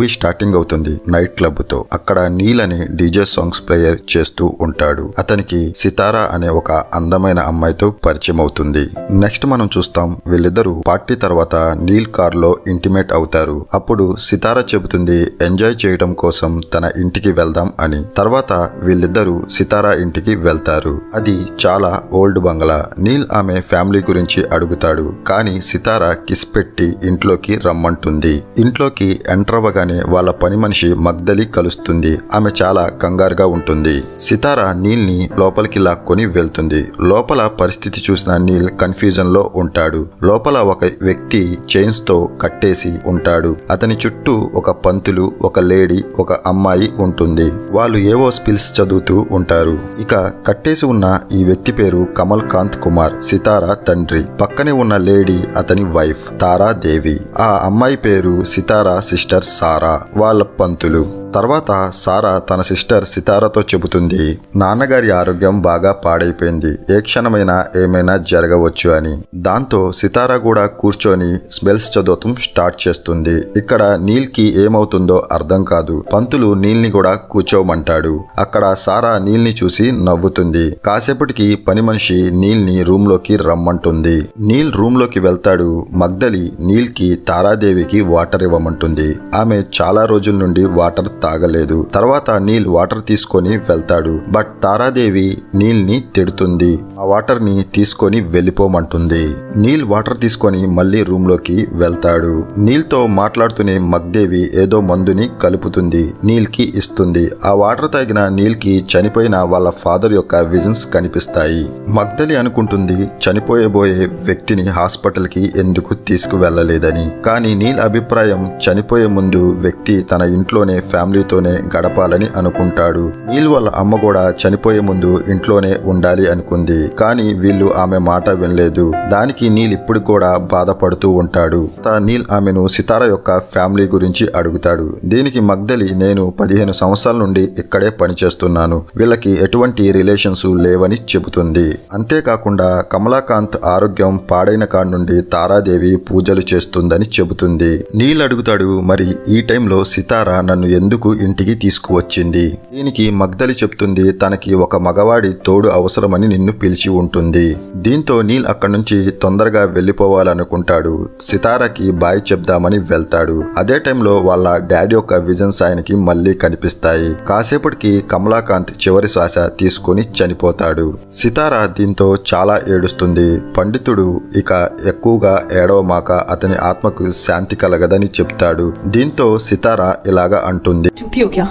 Movie starting అవుతుంది night క్లబ్తో అక్కడ నీల్ అని డీజే సాంగ్స్ ప్లేయర్ చేస్తూ ఉంటాడు. అతనికి సితారా అనే ఒక అందమైన అమ్మాయితో పరిచయం అవుతుంది. నెక్స్ట్ మనం చూస్తాం వీళ్ళిద్దరూ పార్టీ తర్వాత నీల్ కార్లో ఇంటిమేట్ అవుతారు. అప్పుడు సితారా చెబుతుంది ఎంజాయ్ చేయడం కోసం తన ఇంటికి వెళ్దాం అని. తర్వాత వీళ్ళిద్దరూ సితారా ఇంటికి వెళ్తారు. అది చాలా ఓల్డ్ బంగ్లా. నీల్ ఆమె ఫ్యామిలీ గురించి అడుగుతాడు. కానీ సితారా కిస్ పెట్టి ఇంట్లోకి రమ్మంటుంది. ఇంట్లోకి ఎంటర్ అవ్వగానే వాళ్ళ పని మనిషి మగ్దలి కలుస్తుంది. ఆమె చాలా కంగారుగా ఉంటుంది. సితారా నీల్ని లోపలికి లాక్కొని వెళ్తుంది. లోపల పరిస్థితి చూసిన నీల్ కన్ఫ్యూజన్లో ఉంటాడు. లోపల ఒక వ్యక్తి చైన్స్తో కట్టేసి ఉంటాడు. అతని చుట్టూ ఒక పంతులు ఒక లేడీ ఒక అమ్మాయి ఉంటుంది. వాళ్ళు ఏవో స్పిల్స్ చదువుతూ ఉంటారు. ఇక కట్టేసి ఉన్న ఈ వ్యక్తి పేరు కమల్ కాంత్ కుమార్ సితారా తండ్రి. పక్కనే ఉన్న లేడీ అతని వైఫ్ తారా దేవి ఆ అమ్మాయి పేరు సితారా సిస్టర్ సార్. వాళ్ళ పంతులు తర్వాత సారా తన సిస్టర్ సితారాతో చెబుతుంది నాన్నగారి ఆరోగ్యం బాగా పాడైపోయింది. ఏ క్షణమైనా ఏమైనా జరగవచ్చు అని. దాంతో సితారా కూడా కూర్చొని స్మెల్స్ చదవటం స్టార్ట్ చేస్తుంది. ఇక్కడ నీల్కి ఏమవుతుందో అర్థం కాదు. పంతులు నీల్ని కూడా కూర్చోమంటాడు. అక్కడ సారా నీల్ని చూసి నవ్వుతుంది. కాసేపటికి పని మనిషి నీల్ని రూమ్లోకి రమ్మంటుంది. నీల్ రూమ్లోకి వెళ్తాడు. మగ్ధలి నీల్కి తారాదేవికి వాటర్ ఇవ్వమంటుంది. ఆమె చాలా రోజుల నుండి వాటర్ తాగలేదు. తర్వాత నీల్ వాటర్ తీసుకొని వెళ్తాడు. బట్ తారాదేవి నీల్ని తిడుతుంది. ఆ వాటర్ని తీసుకొని వెళ్ళిపోమంటుంది. నీల్ వాటర్ తీసుకొని మళ్ళీ రూమ్లోకి వెళ్తాడు. నీల్తో మాట్లాడుతూనే మగ్దేవి ఏదో మందుని కలుపుతుంది. నీల్కి ఇస్తుంది. ఆ వాటర్ తాగిన నీల్కి చనిపోయిన వాళ్ళ ఫాదర్ యొక్క విజన్స్ కనిపిస్తాయి. మగ్దలి అనుకుంటుంది చనిపోయబోయే వ్యక్తిని హాస్పిటల్కి ఎందుకు తీసుకువెళ్ళలేదని. కానీ నీల్ అభిప్రాయం చనిపోయే ముందు వ్యక్తి తన ఇంట్లోనే ఫ్యామిలీ ఫ్యామిలీతోనే గడపాలని అనుకుంటాడు. నీల్ వాళ్ళ అమ్మ కూడా చనిపోయే ముందు ఇంట్లోనే ఉండాలి అనుకుంది. కానీ వీళ్ళు ఆమె మాట వినలేదు. దానికి నీల్ ఇప్పుడు కూడా బాధపడుతూ ఉంటాడు. నీల్ ఆమెను సితార యొక్క ఫ్యామిలీ గురించి అడుగుతాడు. దీనికి మగ్దలి నేను పదిహేను సంవత్సరాల నుండి ఇక్కడే పనిచేస్తున్నాను. వీళ్ళకి ఎటువంటి రిలేషన్స్ లేవని చెబుతుంది. అంతేకాకుండా కమలాకాంత్ ఆరోగ్యం పాడైన కాడ నుండి తారాదేవి పూజలు చేస్తుందని చెబుతుంది. నీల్ అడుగుతాడు మరి ఈ టైంలో సితార నన్ను ఎందుకు ఇంటికి తీసుకువచ్చింది. దీనికి మగ్దలి చెప్తుంది తనకి ఒక మగవాడి తోడు అవసరమని నిన్ను పిలిచి ఉంటుంది. దీంతో నీల్ అక్కడి నుంచి తొందరగా వెళ్ళిపోవాలనుకుంటాడు. సితారాకి బాయ్ చెప్దామని వెళ్తాడు. అదే టైంలో వాళ్ళ డాడీ యొక్క విజన్స్ ఆయనకి మళ్ళీ కనిపిస్తాయి. కాసేపటికి కమలాకాంత్ చివరి శ్వాస తీసుకొని చనిపోతాడు. సితారా దీంతో చాలా ఏడుస్తుంది. పండితుడు ఇక ఎక్కువగా ఏడవమాక అతని ఆత్మకు శాంతి కలగదని చెప్తాడు. దీంతో సితారా ఇలాగా అంటుంది. झूठी हो क्या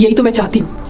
यही तो मैं चाहती हूँ।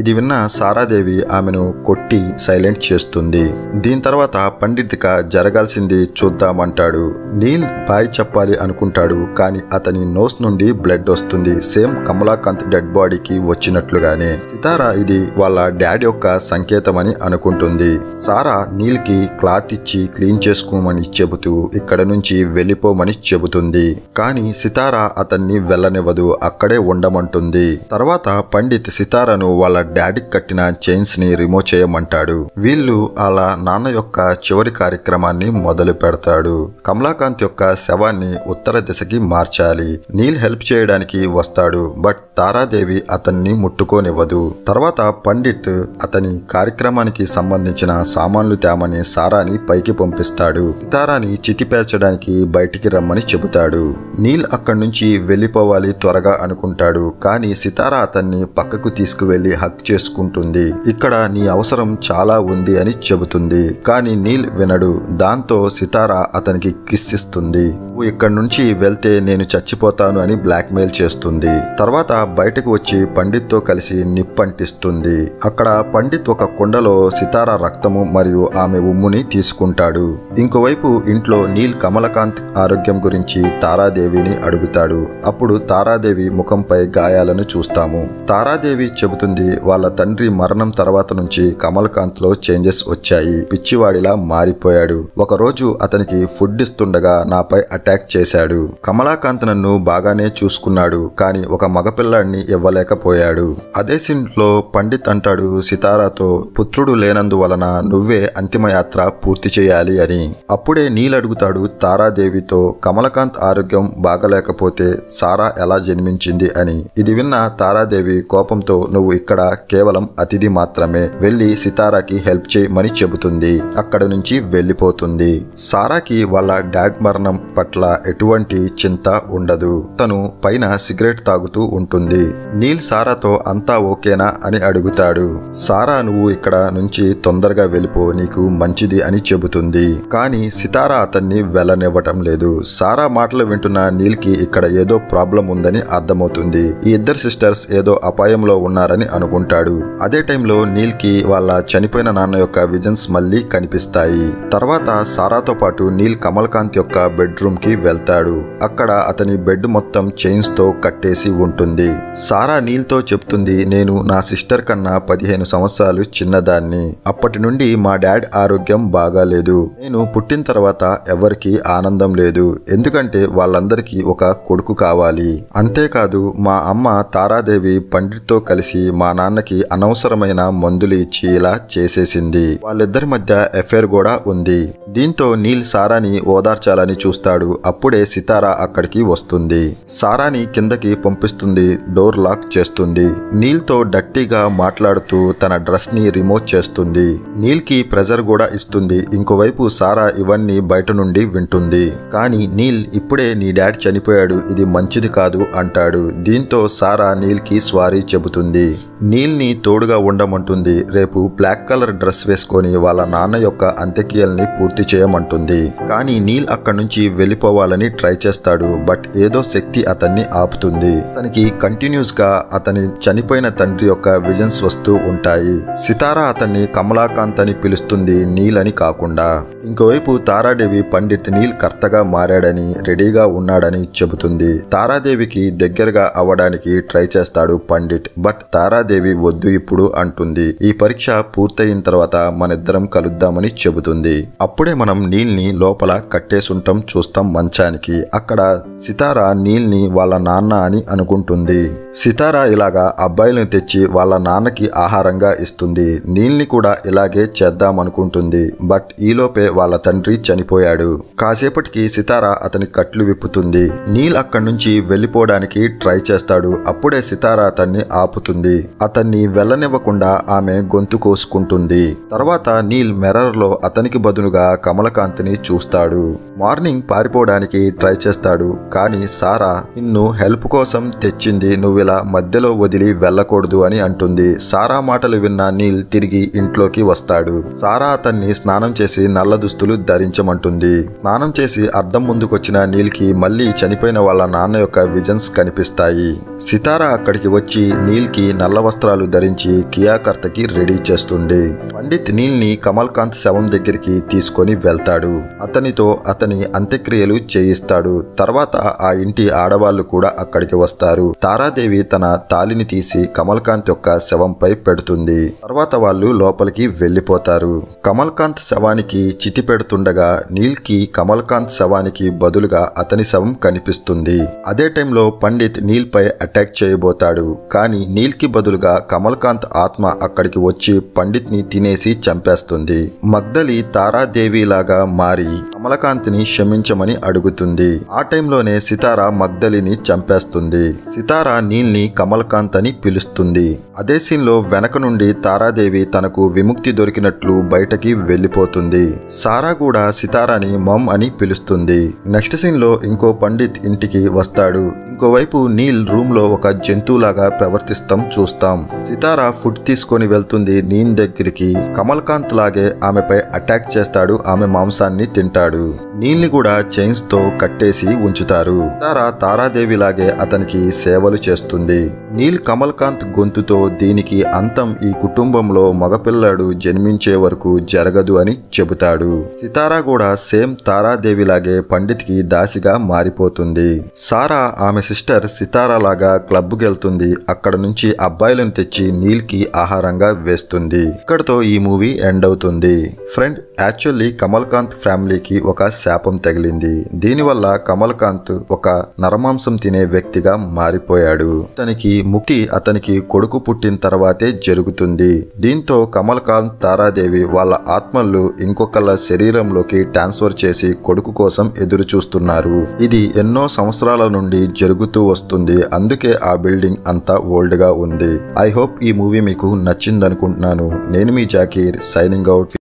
ఇది విన్న సారాదేవి ఆమెను కొట్టి సైలెంట్ చేస్తుంది. దీని తర్వాత పండితిక జరగాల్సింది చూద్దామంటాడు. నీల్ బాయ్ చెప్పాలి అనుకుంటాడు కానీ అతని నోస్ నుండి బ్లడ్ వస్తుంది. సేమ్ కమలాకాంత్ డెడ్ బాడీకి వచ్చినట్లుగానే. సితారా ఇది వాళ్ళ డాడీ యొక్క సంకేతమని అనుకుంటుంది. సారా నీల్కి క్లాత్ ఇచ్చి క్లీన్ చేసుకోమని చెబుతూ ఇక్కడ నుంచి వెళ్ళిపోమని చెబుతుంది. కానీ సితారా అతన్ని వెళ్ళనివ్వదు అక్కడే ఉండమంటుంది. తర్వాత పండిత్ సితారాను వాళ్ళ డాడీకి కట్టిన చైన్స్ని రిమూవ్ చేయమంటాడు. వీళ్ళు అలా నాన్న యొక్క చివరి కార్యక్రమాన్ని మొదలు పెడతాడు. కమలాకాంత్ యొక్క శవాన్ని ఉత్తర దిశకి మార్చాలి. నీల్ హెల్ప్ చేయడానికి వస్తాడు బట్ తారాదేవి అతన్ని ముట్టుకోనివ్వదు. తర్వాత పండిత్ అతని కార్యక్రమానికి సంబంధించిన సామాన్లు తేమని సారాని పైకి పంపిస్తాడు. సితారాని చితిపేర్చడానికి బయటికి రమ్మని చెబుతాడు. నీల్ అక్కడి నుంచి వెళ్ళిపోవాలి త్వరగా అనుకుంటాడు కానీ సితారా అతన్ని పక్కకు తీసుకువెళ్ళి హక్ చేసుకుంటుంది. ఇక్కడ నీ అవసరం చాలా ఉంది అని చెబుతుంది. కానీ నీల్ వినడు. దాంతో సితారా అతనికి కిస్ ఇస్తుంది. నువ్వు ఇక్కడ నుంచి వెళ్తే నేను చచ్చిపోతాను అని బ్లాక్మెయిల్ చేస్తుంది. తర్వాత బయటకు వచ్చి పండిత్తో కలిసి నిప్పంటిస్తుంది. అక్కడ పండిత్ ఒక కుండలో సితారా రక్తము మరియు ఆమె ఉమ్ముని తీసుకుంటాడు. ఇంకోవైపు ఇంట్లో నీల్ కమలకాంత్ ఆరోగ్యం గురించి తారాదేవిని అడుగుతాడు. అప్పుడు తారాదేవి ముఖంపై గాయాలను చూస్తాము. తారాదేవి చెబుతుంది చెబుతుంది వాళ్ళ తండ్రి మరణం తర్వాత నుంచి కమలకాంత్లో చేంజెస్ వచ్చాయి. పిచ్చివాడిలా మారిపోయాడు. ఒకరోజు అతనికి ఫుడ్ ఇస్తుండగా నాపై అటాక్ చేశాడు. కమలాకాంత్ నన్ను బాగానే చూసుకున్నాడు కానీ ఒక మగపిల్లాడిని ఇవ్వలేకపోయాడు. అదే సీన్లో పండిత్ అంటాడు సితారాతో పుత్రుడు లేనందువలన నువ్వే అంతిమయాత్ర పూర్తి చేయాలి అని. అప్పుడే నీలడుగుతాడు తారాదేవితో కమలకాంత్ ఆరోగ్యం బాగలేకపోతే సారా ఎలా జన్మించింది అని. ఇది విన్న తారాదేవి కోపంతో నువ్వు ఇక్కడ కేవలం అతిథి మాత్రమే వెళ్ళి సితారాకి హెల్ప్ చేయమని చెబుతుంది. అక్కడ నుంచి వెళ్ళిపోతుంది. సారాకి వాళ్ళ డాడ్ మరణం పట్ల ఎటువంటి చింత ఉండదు. తను పైన సిగరెట్ తాగుతూ ఉంటుంది. నీల్ సారాతో అంతా ఓకేనా అని అడుగుతాడు. సారా నువ్వు ఇక్కడ నుంచి తొందరగా వెళ్ళిపో నీకు మంచిది అని చెబుతుంది. కానీ సితారా అతన్ని వెళ్ళనివ్వటం లేదు. సారా మాటలు వింటున్న నీల్కి ఇక్కడ ఏదో ప్రాబ్లం ఉందని అర్థమవుతుంది. ఈ ఇద్దరు సిస్టర్స్ ఏదో అపాయంలో ఉన్నారని అనుకుంటాడు. అదే టైంలో నీల్కి వాళ్ళ చనిపోయిన నాన్న యొక్క విజన్స్ మళ్ళీ కనిపిస్తాయి. తర్వాత సారాతో పాటు నీల్ కమల్కాంత్ యొక్క బెడ్రూమ్కి వెళ్తాడు. అక్కడ అతని బెడ్ మొత్తం చైన్స్తో కట్టేసి ఉంటుంది. సారా నీల్తో చెప్తుంది నేను నా సిస్టర్ కన్నా పదిహేను సంవత్సరాలు చిన్నదాన్ని. అప్పటి నుండి మా డాడ్ ఆరోగ్యం బాగాలేదు. నేను పుట్టిన తర్వాత ఎవరికి ఆనందం లేదు. ఎందుకంటే వాళ్ళందరికీ ఒక కొడుకు కావాలి. అంతేకాదు మా అమ్మ తారాదేవి పండిట్తో కలిసి మా నాన్నకి అనవసరమైన మందులు ఇచ్చి ఇలా చేసేసింది. వాళ్ళిద్దరి మధ్య ఎఫైర్ కూడా ఉంది. దీంతో నీల్ సారాని ఓదార్చాలని చూస్తాడు. అప్పుడే సితారా అక్కడికి వస్తుంది. సారాని కిందకి పంపిస్తుంది. డోర్ లాక్ చేస్తుంది. నీల్తో డట్టిగా మాట్లాడుతూ తన డ్రెస్ని రిమూవ్ చేస్తుంది. నీల్కి ప్రెజర్ కూడా ఇస్తుంది. ఇంకోవైపు సారా ఇవన్నీ బయట నుండి వింటుంది. కానీ నీల్ ఇప్పుడే నీ డాడ్ చనిపోయాడు. ఇది మంచిది కాదు అంటాడు. దీంతో సారా నీల్కి స్వారీ చెబుతుంది. నీల్ని తోడుగా ఉండమంటుంది. రేపు బ్లాక్ కలర్ డ్రెస్ వేసుకొని వాళ్ళ నాన్న యొక్క అంత్యక్రియల్ని పూర్తి చేయమంటుంది. కానీ నీల్ అక్కడి నుంచి వెళ్ళిపోవాలని ట్రై చేస్తాడు. బట్ ఏదో శక్తి అతన్ని ఆపుతుంది. అతనికి కంటిన్యూస్గా అతని చనిపోయిన తండ్రి యొక్క విజన్స్ వస్తూ ఉంటాయి. సితారా అతన్ని కమలాకాంత్ అని పిలుస్తుంది నీల్ అని కాకుండా. ఇంకోవైపు తారాదేవి పండిత్ నీల్ కర్తగా మారాడని రెడీగా ఉన్నాడని చెబుతుంది. తారాదేవికి దగ్గరగా అవ్వడానికి ట్రై చేస్తాడు పండిట్. బట్ తారా తారాదేవి వద్దు ఇప్పుడు అంటుంది. ఈ పరీక్ష పూర్తయిన తర్వాత మనిద్దరం కలుద్దామని చెబుతుంది. అప్పుడే మనం నీల్ని లోపల కట్టేసుంటాం చూస్తాం మంచానికి. అక్కడ సితారా నీల్ని వాళ్ళ నాన్న అని అనుకుంటుంది. సితారా ఇలాగా అబ్బాయిలను తెచ్చి వాళ్ళ నాన్నకి ఆహారంగా ఇస్తుంది. నీల్ని కూడా ఇలాగే చేద్దామనుకుంటుంది. బట్ ఈలోపే వాళ్ళ తండ్రి చనిపోయాడు. కాసేపటికి సితారా అతని కట్లు విప్పుతుంది. నీల్ అక్కడి నుంచి వెళ్ళిపోవడానికి ట్రై చేస్తాడు. అప్పుడే సితారా అతన్ని ఆపుతుంది. అతన్ని వెళ్ళనివ్వకుండా ఆమె గొంతు కోసుకుంటుంది. తర్వాత నీల్ మిర్రర్లో అతనికి బదులుగా కమలకాంతిని చూస్తాడు. మార్నింగ్ పారిపోవడానికి ట్రై చేస్తాడు. కానీ సారా నిన్ను హెల్ప్ కోసం తెచ్చింది నువ్వు ఇలా మధ్యలో వదిలి వెళ్ళకూడదు అని అంటుంది. సారా మాటలు విన్న నీల్ తిరిగి ఇంట్లోకి వస్తాడు. సారా అతన్ని స్నానం చేసి నల్ల దుస్తులు ధరించమంటుంది. స్నానం చేసి అద్దం ముందుకొచ్చిన నీల్కి మళ్ళీ చనిపోయిన వాళ్ళ నాన్న యొక్క విజన్స్ కనిపిస్తాయి. సితారా అక్కడికి వచ్చి నీల్కి నల్ల వస్త్రాలు ధరించి కియాకర్తకి రెడీ చేస్తుంది పండిత్ నీల్ని కమల్కాంత్ శవం దగ్గరికి తీసుకొని వెళ్తాడు. అతనితో అతని అంత్యక్రియలు చేయిస్తాడు. తర్వాత ఆ ఇంటి ఆడవాళ్ళు కూడా అక్కడికి వస్తారు. తారాదేవి తన తాలిని తీసి కమల్కాంత్ యొక్క శవంపై పెడుతుంది. తర్వాత వాళ్ళు లోపలికి వెళ్ళిపోతారు. కమల్కాంత్ శవానికి చితి పెడుతుండగా నీల్కి కమల్కాంత్ శవానికి బదులుగా అతని శవం కనిపిస్తుంది. అదే టైంలో పండిత్ నీల్ పై అటాక్ చేయబోతాడు. కానీ నీల్కి బదులుగా కమల్కాంత్ ఆత్మ అక్కడికి వచ్చి పండిత్ని తినేసి చంపేస్తుంది. మగ్దలి తారాదేవి లాగా మారి కమలకాంతిని క్షమించమని అడుగుతుంది. ఆ టైంలోనే సితారా మగ్దలిని చంపేస్తుంది. సితారా నీల్ని కమలకాంత్ అని పిలుస్తుంది. అదే సీన్లో వెనక నుండి తారాదేవి తనకు విముక్తి దొరికినట్లు బయటకి వెళ్ళిపోతుంది. సారా కూడా సితారాని మమ్ అని పిలుస్తుంది. నెక్స్ట్ సీన్లో ఇంకో పండిత్ ఇంటికి వస్తాడు. ఇంకోవైపు నీల్ రూమ్లో ఒక జంతువులాగా ప్రవర్తిస్తాం చూస్తాం. సితార ఫుడ్ తీసుకొని వెళ్తుంది నీన్ దగ్గరికి. కమల్కాంత్ లాగే ఆమెపై అటాక్ చేస్తాడు. ఆమె మాంసాన్ని తింటాడు. ఉంటాడు నీల్ని కూడా చైన్స్తో కట్టేసి ఉంచుతారు. తారా తారాదేవి లాగే అతనికి సేవలు చేస్తుంది. నీల్ కమల్కాంత్ గొంతుతో దీనికి అంతం ఈ కుటుంబంలో మగపిల్లాడు జన్మించే వరకు జరగదు అని చెబుతాడు. సితారా కూడా సేమ్ తారాదేవి లాగే పండిత్కి దాసిగా మారిపోతుంది. సారా ఆమె సిస్టర్ సితారా లాగా క్లబ్కి వెళ్తుంది అక్కడ నుంచి అబ్బాయిలను తెచ్చి నీల్కి ఆహారంగా వేస్తుంది. ఇక్కడతో ఈ మూవీ ఎండ్ అవుతుంది. ఫ్రెండ్ యాక్చువల్లీ కమల్కాంత్ ఫ్యామిలీకి ఒక శాపం తగిలింది. దీనివల్ల కమల్కాంత్ ఒక నరమాంసం తినే వ్యక్తిగా మారిపోయాడు. అతనికి ముక్తి అతనికి కొడుకు పుట్టిన తర్వాతే జరుగుతుంది. దీంతో కమలకాంత్ తారాదేవి వాళ్ళ ఆత్మలు ఇంకొకళ్ళ శరీరంలోకి ట్రాన్స్ఫర్ చేసి కొడుకు కోసం ఎదురు చూస్తున్నారు ఇది ఎన్నో సంవత్సరాల నుండి జరుగుతూ వస్తుంది. అందుకే ఆ బిల్డింగ్ అంతా ఓల్డ్గా ఉంది. ఐ హోప్ ఈ మూవీ మీకు నచ్చిందనుకుంటున్నాను. నేను మీ జాకీర్ సైనింగ్ అవుట్